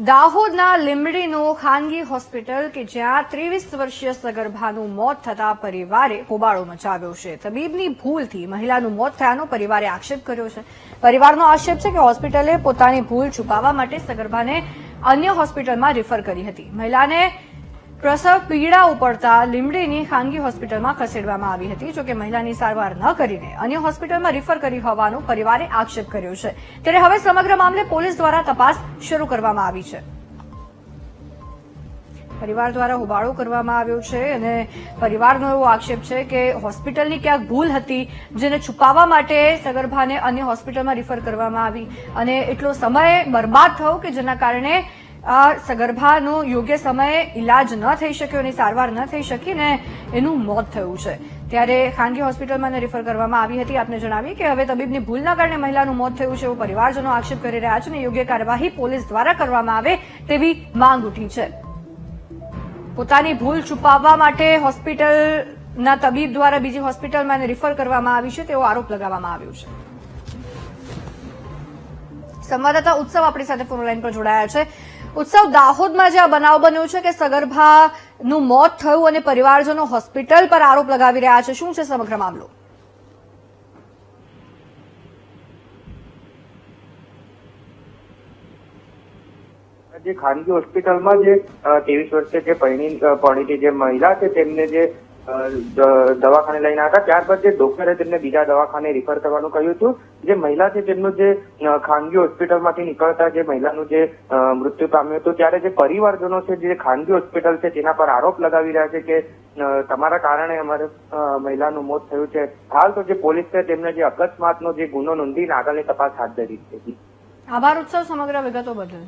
દાહોદના લીંબડીનું ખાનગી હોસ્પિટલ કે જ્યાં ત્રેવીસ વર્ષીય સગર્ભાનું મોત થતા પરિવારે હોબાળો મચાવ્યો છે. તબીબની ભૂલથી મહિલાનું મોત થયાનો પરિવારે આક્ષેપ કર્યો છે. પરિવારનો આક્ષેપ છે કે હોસ્પિટલે પોતાની ભૂલ છુપાવવા માટે સગર્ભાને અન્ય હોસ્પિટલમાં રિફર કરી હતી. મહિલાને પ્રસવ પીડા ઉપડતા લીમડીની ખાનગી હોસ્પિટલમાં ખસેડવામાં આવી હતી. જોકે મહિલાની સારવાર ન કરીને અન્ય હોસ્પિટલમાં રિફર કરી હોવાનો પરિવારે આક્ષેપ કર્યો છે. ત્યારે હવે સમગ્ર મામલે પોલીસ દ્વારા તપાસ શરૂ કરવામાં આવી છે. પરિવાર દ્વારા હોબાળો કરવામાં આવ્યો છે અને પરિવારનો એવો આક્ષેપ છે કે હોસ્પિટલની ક્યાંક ભૂલ હતી જેને છુપાવવા માટે સગર્ભાને અન્ય હોસ્પિટલમાં રિફર કરવામાં આવી. અને એટલો સમય બરબાદ થયો કે જેના કારણે સગર્ભાનો યોગ્ય સમયે ઇલાજ ન થઈ શક્યો એની સારવાર ન થઈ શકી ને એનું મોત થયું છે. ત્યારે ખાનગી હોસ્પિટલમાં રિફર કરવામાં આવી હતી. આપને જણાવીએ કે હવે તબીબની ભૂલના કારણે મહિલાનું મોત થયું છે. એવું પરિવારજનો આક્ષેપ કરી રહ્યા છે અને યોગ્ય કાર્યવાહી પોલીસ દ્વારા કરવામાં આવે તેવી માંગ ઉઠી છે. પોતાની ભૂલ છુપાવવા માટે હોસ્પિટલના તબીબ દ્વારા બીજી હોસ્પિટલમાં રિફર કરવામાં આવી છે. તેવો આરોપ લગાવવામાં આવ્યો છે. સંવાદદાતા ઉત્સવ આપણી સાથે ફોન લાઈન પર જોડાયા છે. ઉત્સવ દાહોદમાં જે આ બનાવ બન્યો છે કે સગર્ભાનું મોત થયું અને પરિવારજનો હોસ્પિટલ પર આરોપ લગાવી રહ્યા છે. શું છે સમગ્ર મામલો? જે ખાનગી હોસ્પિટલમાં જે ત્રેવીસ વર્ષે જે પરણી પરિણીતી જે મહિલા છે, તેમને જે દવાખાને લઈને આવ્યા ત્યારબાદ જે ડોક્ટરે તેમને બીજા દવાખાને રિફર કરવાનું કહ્યું હતું જે મહિલા છે તેમનું જે ખાનગી હોસ્પિટલમાંથી નીકળતા જે મહિલાનું જે મૃત્યુ પામ્યું હતું, ત્યારે જે પરિવારજનો છે, જે ખાનગી હોસ્પિટલ છે, તેના પર આરોપ લગાવી રહ્યા છે કે તમારા કારણે અમારે મહિલાનું મોત થયું છે. હાલ તો જે પોલીસ છે તેમને જે અકસ્માતનો જે ગુનો નોંધીને આગળની તપાસ હાથ ધરી છે. આભાર ઉત્સવ સમગ્ર વિગતો બદલ.